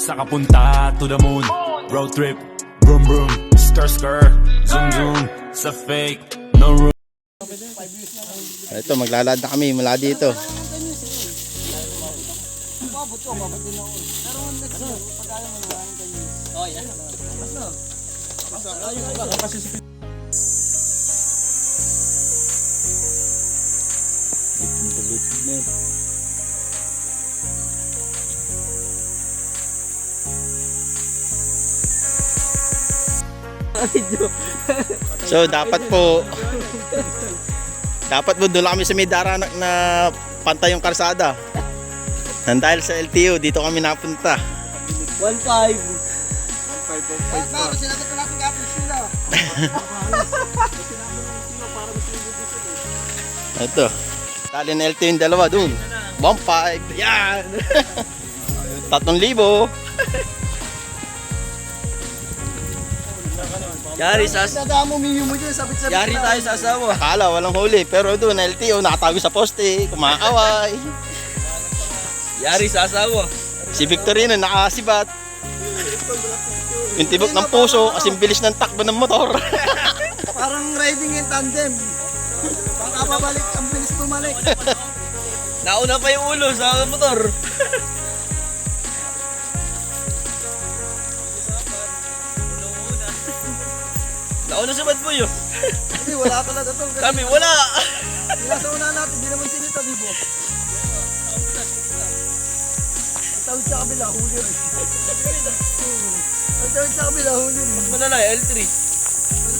Sa kapunta to the moon. Road trip. Vroom vroom. Skr skr Zoom zoom. Sa fake. No room. Ito, maglalad na kami mula dito. So dapat po dapat po doon kami sa may daranak na pantay yung karsada. Nang dahil sa LTO, dito kami napunta. 1.5. Para sinagot na natin kapit sila. Ito. Dali na LTO yung dalawa doon. 1.5. Yan! 3,000. Yari sa Dadaan mo minyo mo dyan, sabit-sabit Yari tayo sa asawa. Akala walang huli. Pero doon, LTO, nakatago sa poste, kumaaway. Yari sa asawa. Si Victorino nakasibat. Yung tibok ng puso, kasing bilis ng takbo ng motor. Parang riding in tandem. Baka babalik, ang bilis bumalik. Nauna pa yung ulo sa motor. Nauna sa bad boy oh. Hindi, wala talaga to. Kami wala. nasa una natin, hindi naman sinita, di ba? Ang tawid sa kabila, huli rin. Ang tawid sa kabila, huli rin. Malala, L3.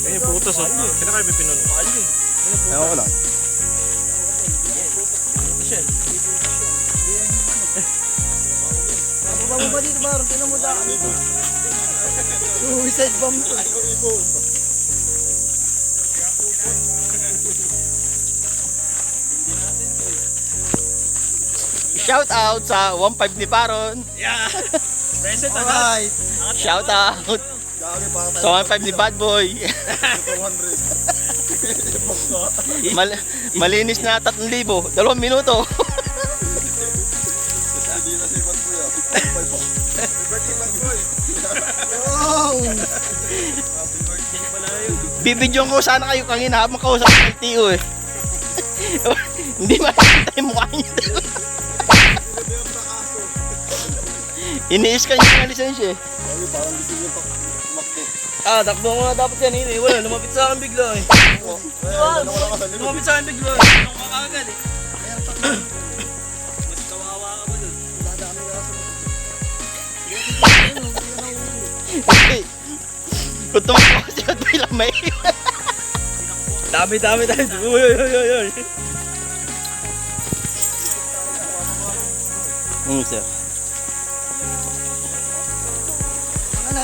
Eh putos oh Kinakain may pinon Mahal yun. Ewan ko lang. Bababa mo ba dito, Baron? Tinan mo daan. Suicide bomb to. Shout out sa 1.5 ni Baron. Yeah. Present agad. Alright. Shout out sa 1.5 ni Bad Boy. Mal malinis na 3,000. Dalawang minuto. Wow! Bibidyon ko sana kayo kanina habang kausap ng LTO eh. Hindi makikita yung mukha niya. Ini-scan niya yung lisensya eh. Ah, takbo ko nga dapat yan eh. Wala, lumapit sa akin bigla eh. Diba? Lumapit sa akin bigla eh. Ano ka kagad eh. Mas kawawa ka ba dun? Hindi. Kung tumakbo kasi at may lamay. Dami, dami tayo. Uy, uy, uy, uy, uy. Hmm, sir.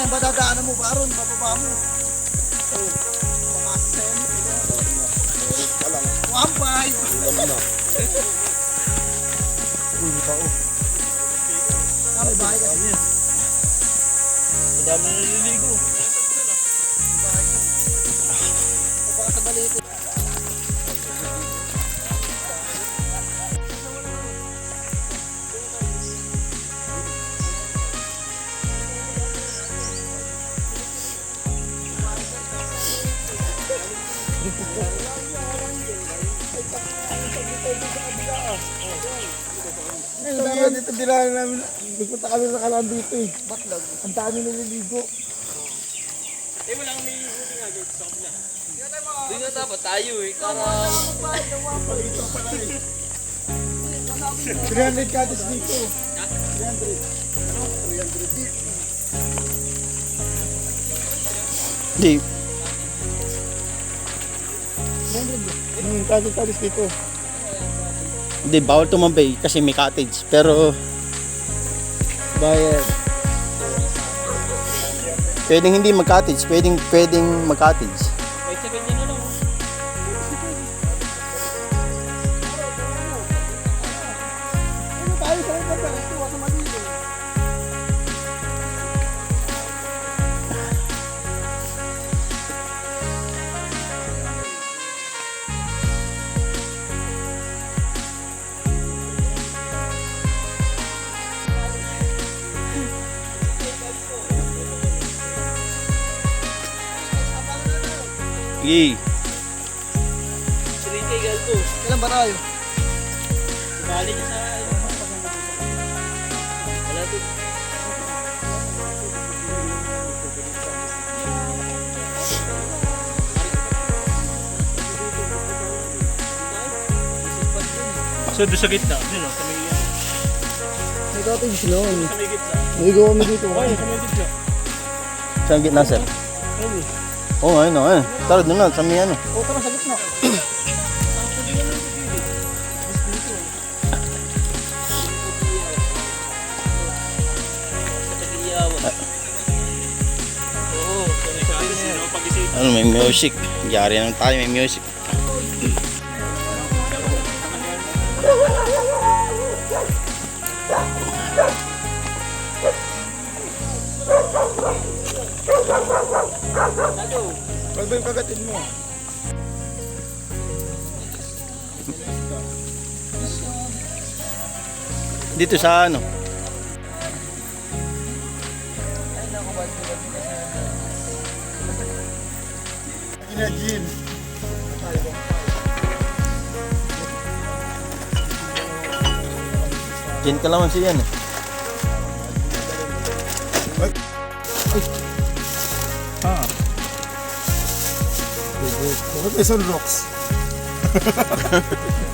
Na yung badadaanan mo, Baron? Bababa mo. Mga sen. One five. Ah, may bahay kasi. Dami na naliligo. Kaya dito dinala namin, nagpunta kami sa kalan dito eh. Baklag. Ang dami naliligo. Hindi nga dapat tayo eh. Para 300 katis dito. Hindi. Hmm, katis katis dito. Hindi, bawal tumambay kasi may cottage. Pero, Bayad. pwedeng hindi mag-cottage. Pwedeng, pwedeng mag-cottage. Yay. 3K galto. Ilan ba tayo? Bali niya sa... Wala to. So, doon sa gitna. Yun o, sa may... May cottage noon. Sa may gitna. May gawa kami dito. Ay, sa may gitna. Sa gitna, sir. Oo, oh, ayun, ayun. Tara, doon na, sa may ano. O, tara sa gitna. Oo. Ano, may music. Yari naman tayo, may music. Pag ba yung kagatin mo? Dito sa ano. Ina Jean. Diyan ka naman siya yan eh. Bakit may sunrocks?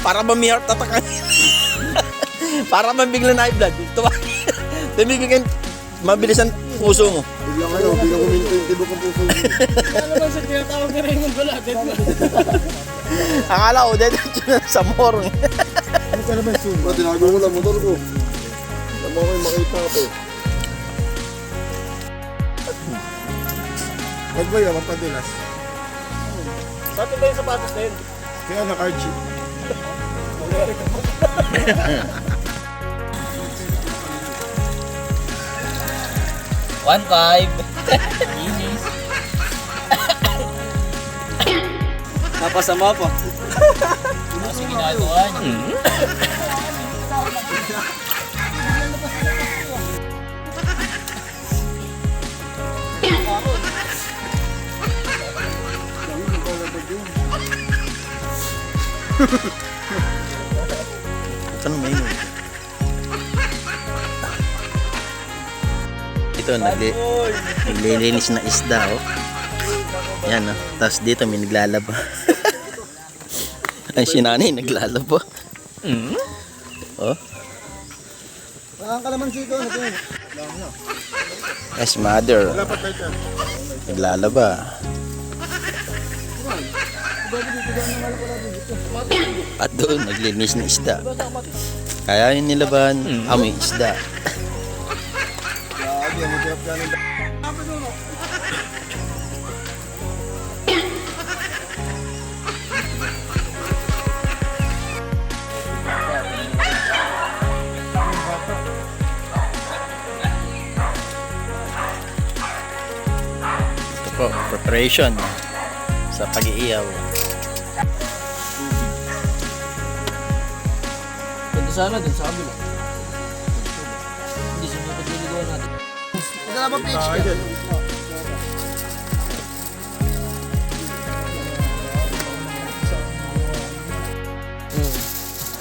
Para ba may heart attack? Para ba bigla na high blood? Tuwa. Tumibigyan, mabilis ang puso mo. Biglang ano, biglang huminto yung tibok ng puso. Ano ba sa tinatawag ni Raymond Bala? Dead man. Akala ko, dead na sa morong. Ano ka naman? Ba, tinago ko lang motor ko. Alam mo ko yung makita ko. Ba't ba yun? Mapadulas. Atin ba yung sapatos na yun? Kaya naka-card sheet. One five. Inis. Napasama pa. Kasi ginagawa niya. Saan may inom? Ito, nagli naglilinis na isda, oh. Yan, oh. Tapos dito may naglalaba. Ay, si nanay naglalaba. Oh, Parang kalamansi ko. Ano yun? yes, mother. Dyan. Naglalaba. At doon, naglilinis na isda. Kaya yung nilaban, amoy isda. Ng Ito po, preparation sa pag-iiyaw. Sana dun sa kabila. Hindi siya mapagliligawan natin. Ito na ba page ka? dyan.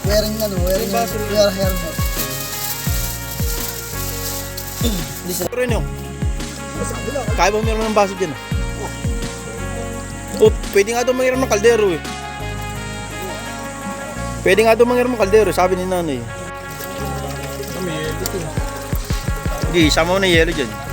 Wearing ano, wearing wear helmet. Pero yun Kaya ba meron ng baso dyan? Oh, pwede nga daw mangiram ng kaldero eh. Pwede nga daw mangiram ng kaldero, sabi ni nanay. Hindi, sama mo na yelo dyan.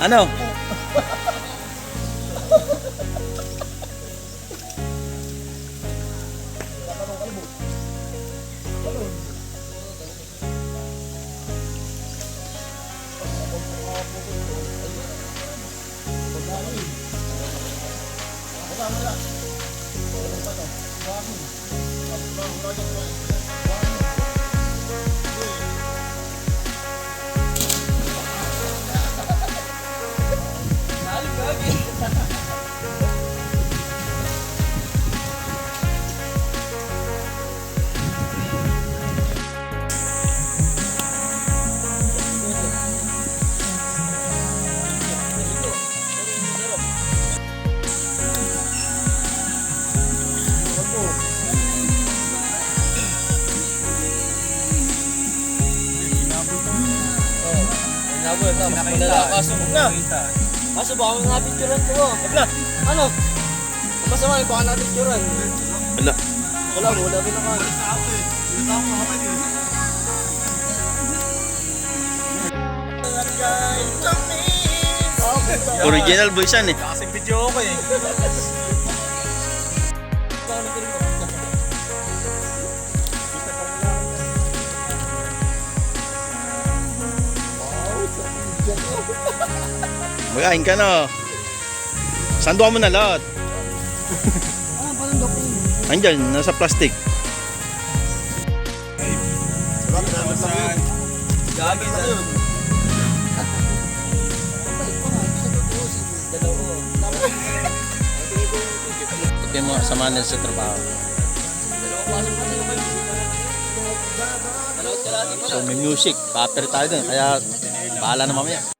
Ano? Kaso, na. Kaso baka nga picturean ko. Wala. Ano? Ang Masama, baka na picturean. Wala. Wala, wala rin ako. Original voice yan eh. Kasi video ko eh. Magain ka na. Sanduan mo na lahat. Andyan, nasa plastic. Gagi na yun. Yung mga kasama nila sa trabaho. So may music, paper tayo dun. Kaya bahala na mamaya.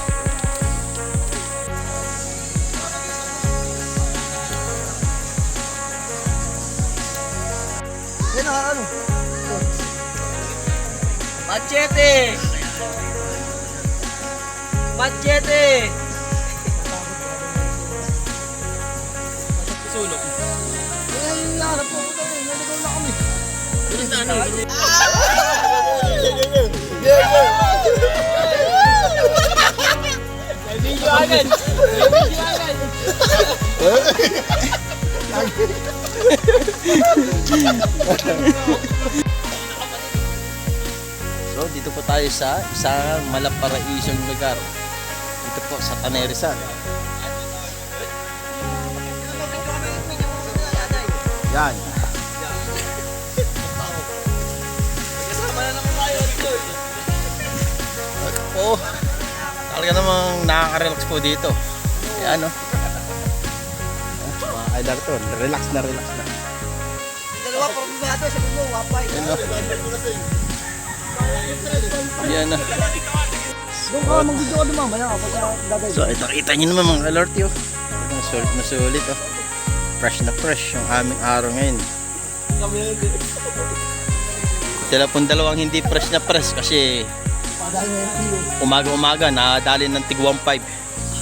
Machete! Machete! Sulok. Yan yung hanap ko. Nalagaw na kami. Bilis na ano? May video agad! May video agad! So dito po tayo sa isang malaparaisong lugar. Dito po sa Tanerisan. Yan. Kasama na naman tayo dito. Oh, talaga namang nakaka-relax po dito. Yan oh. Mga idol to, relax na relax na. Dalawa pa kumbato sa mo, wapay. Yan oh. Yan oh. Doon ka mag-video ka dumamaya kapag gagay. So ito kita nyo naman mga alert yun. Nasulit na sulit oh. Fresh na fresh yung aming araw ngayon. Na. Sila pong dalawang hindi fresh na fresh kasi na umaga-umaga nakadali ng tig 1.5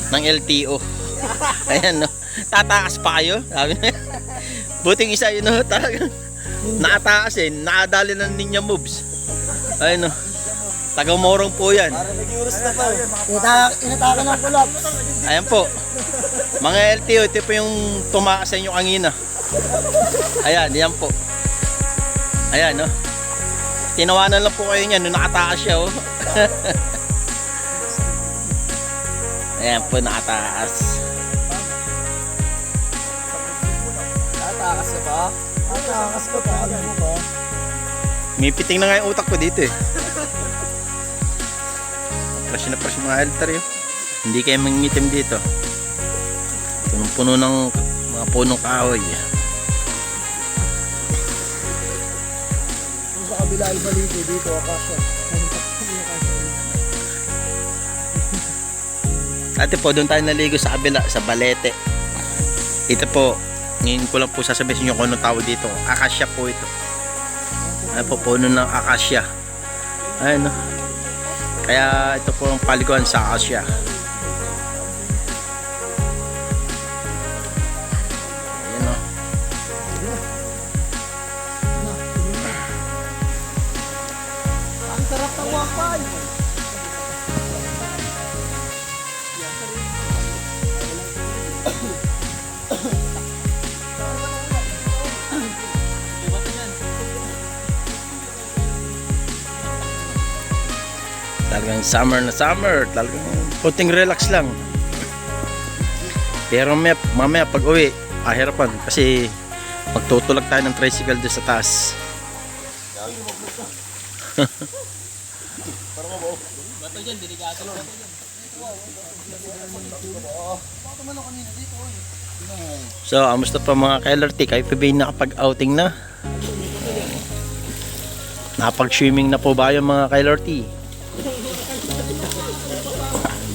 ng LTO. Ayan no. Tatakas pa kayo. Sabi na. Buting isa yun no. Talaga. Nakatakas eh. Nakadali ng ninja moves. Ayun no. Taga-morong po yan. Para nag-iuros na pa. Inataka, inataka ng kulap. Ayan po. Mga LTO, ito po yung tumakas sa inyo kanina. Ayan, yan po. Ayan, no. Tinawanan lang po kayo niyan nung nakataas siya, oh. Ayan po, nakataas. Tatakas ka pa? Atakas ka pa. Ano mo ba? May piting na nga yung utak ko dito, eh. Fresh na fresh mga altar, yun. Hindi kayo mangingitim dito. Punong-puno ng mga punong kahoy. Sa kabila ay baligo dito, akasya. Dati po, doon tayo naligo sa kabila, sa Balete. Ito po, ngayon ko lang po sasabihin sa inyo kung anong tawag dito. Akasya po ito. Ayan po, ng akasya. Ayan, no? Kaya ito po ang paliguan sa akasya. Talagang summer na summer. Talagang kunting relax lang. Pero mamaya, mamaya pag uwi, ahirapan kasi magtutulak tayo ng tricycle doon sa taas. So, amusta pa mga ka-LRT? Kayo pa ba yung nakapag-outing na? Napag-swimming na po ba yung mga ka-LRT?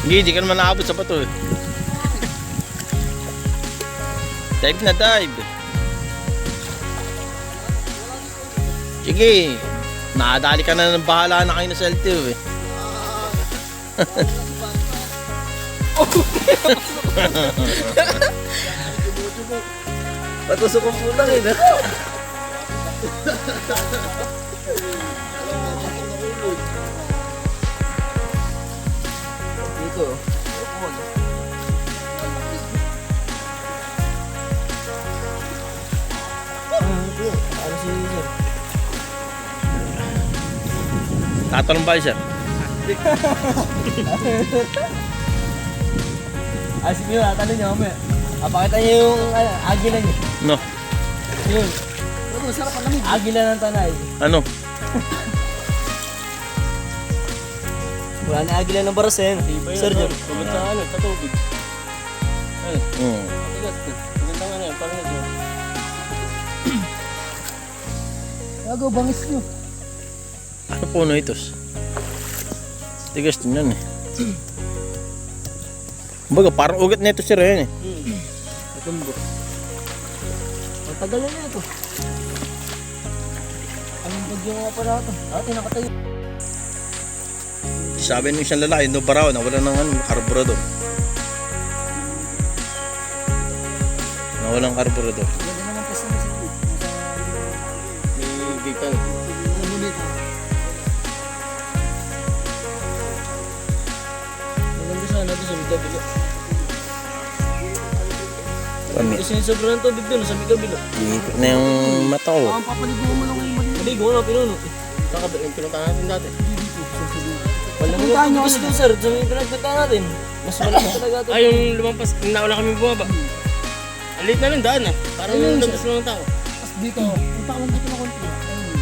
Hindi, di ka naman nakabot sa bato eh. Dive na dive. Sige. Nakadali ka na ng bahala na kayo na sa LTO eh. Patusok ang putang eh. Dito. Ano si Sir? Tatanong ba sir? Sige yun, tanong niyo mamaya. Ah, pakita niyo yung ano, agila niyo. No. Yun, Ano, sarap ang lamig. agila ng tanay. Ano? Wala na agila ng barasen. Sir, John. Pumunta ka ano, katubig. Hmm. Tigas ko. Maganda nga na yan, parang nag Gago, bangis nyo. Ano puno itos? Tigas din yan eh. Kumbaga parang ugat na ito sir yan eh. Katumbo. Ang tagal na na ito. Ang bagyo nga pa natin. Ate, nakatayo. Sabi ng isang lalaki, no baraw, nawala ng ano, karburador. Nawala ng karburador. Ganda naman kasi na si May gitan. Maganda sana doon sa may kabila. Kami. Kasi yung sobrang tubig doon sa kabila. Iipit na yung mata ko. Ang papaligo mo lang yung mali. Maligo na, pinuno. Kakabit yung pinuntahan natin dati. Yung kasi doon, sir. Sa may pinagpuntahan natin. Mas malaki talaga ito. Ay, yung lumampas, yung nauna kami bumaba. Ang liit na lang daan ah. Parang Ayun, yung sir. labas lang ng tao. Tapos dito, punta ka lang dito na konti. Ayun.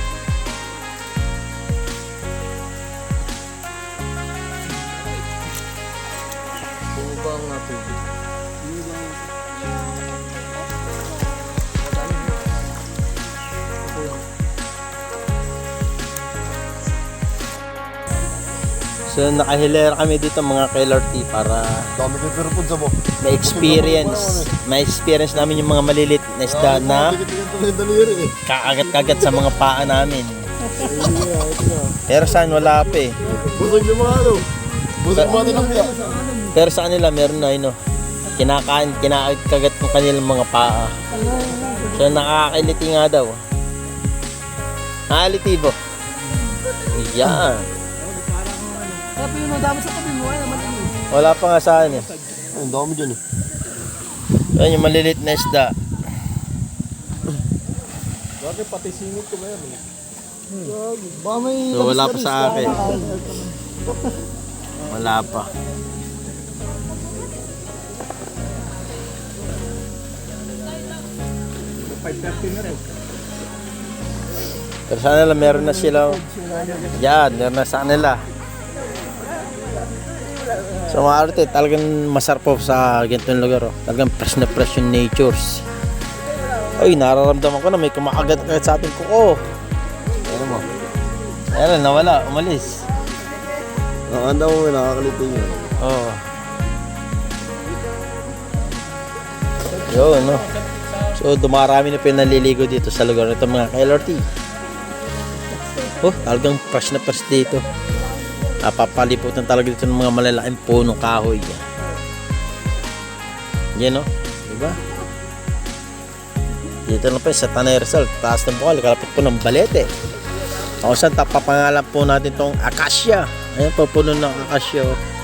Bumaba nga tubig. So nakahilera kami dito mga KLRT para Dami ko pero po mo. ma-experience. Ma-experience namin yung mga malilit na isda na eh. kakagat-kagat sa mga paa namin. Pero saan wala pa eh. Busog yung mga ano. Busog yung mga tinapya. Pero sa kanila meron na yun, no? kinakain, kinakagat ng kanilang mga paa. So nakakiliti nga daw. Nakakiliti ba? Yan. Kaya pa yun, dami sa tabi mo. Ay, naman ano. Wala pa nga saan eh. Ang dami dyan eh. Yan yung malilit na isda. Bakit pati singit ko meron eh. Baka may... So wala pa sa akin. Wala pa. Pero sana lang meron na sila. Yan, meron na sa kanila. So mga arte, talagang masarap po sa ganitong lugar. Oh. Talagang fresh na fresh yung natures. Ay, nararamdaman ko na may kumakagat agad sa ating kuko. Ano mo? Ayan, nawala, umalis. Nakanda mo may nakakalitin yun. Oo. Yun, no. So, dumarami na po yung naliligo dito sa lugar nito mga ka-LRT. Oh, talagang fresh na fresh dito. Napapaliputan talaga dito ng mga malalaking punong kahoy. Yan o, diba? Dito na po sa Tanay Rizal, taas ng bukal, kalapit po ng balete. Ako saan tapapangalan po natin tong Acacia. Ayan po, puno ng Acacia. oh.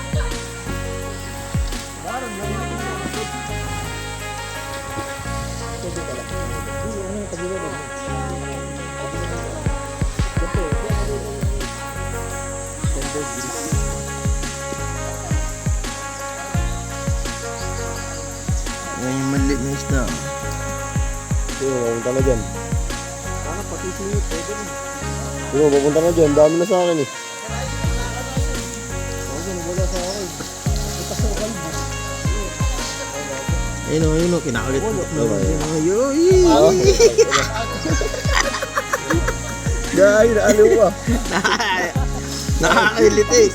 Papunta na dyan. Sino, papunta na dyan. Dami na sa akin eh. Ayun o, ayun o, kinakalit. Gay, naaliw ka. Nakakakilit eh.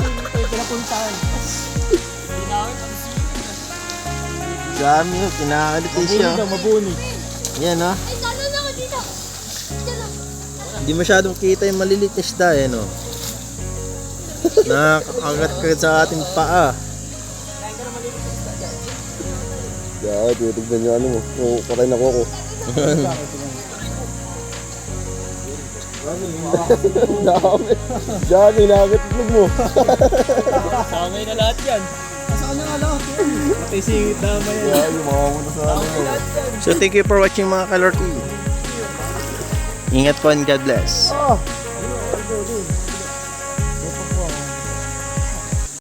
Dami o, kinakalit eh siya. Mabuni. Yan o. Hindi masyadong kita yung maliliit na isda eh no. Nakakagat-kagat sa ating paa. Gay, titignan niyo ano mo. So, patay na ko ako. Dami. Diyan, inagit itlog mo. Samay na lahat yan. Saan na nga lahat? Pati singit na yan. Gay, yung mga pumunta sa ano mo. So thank you for watching mga kalorti. Ingat po and God bless. Oh,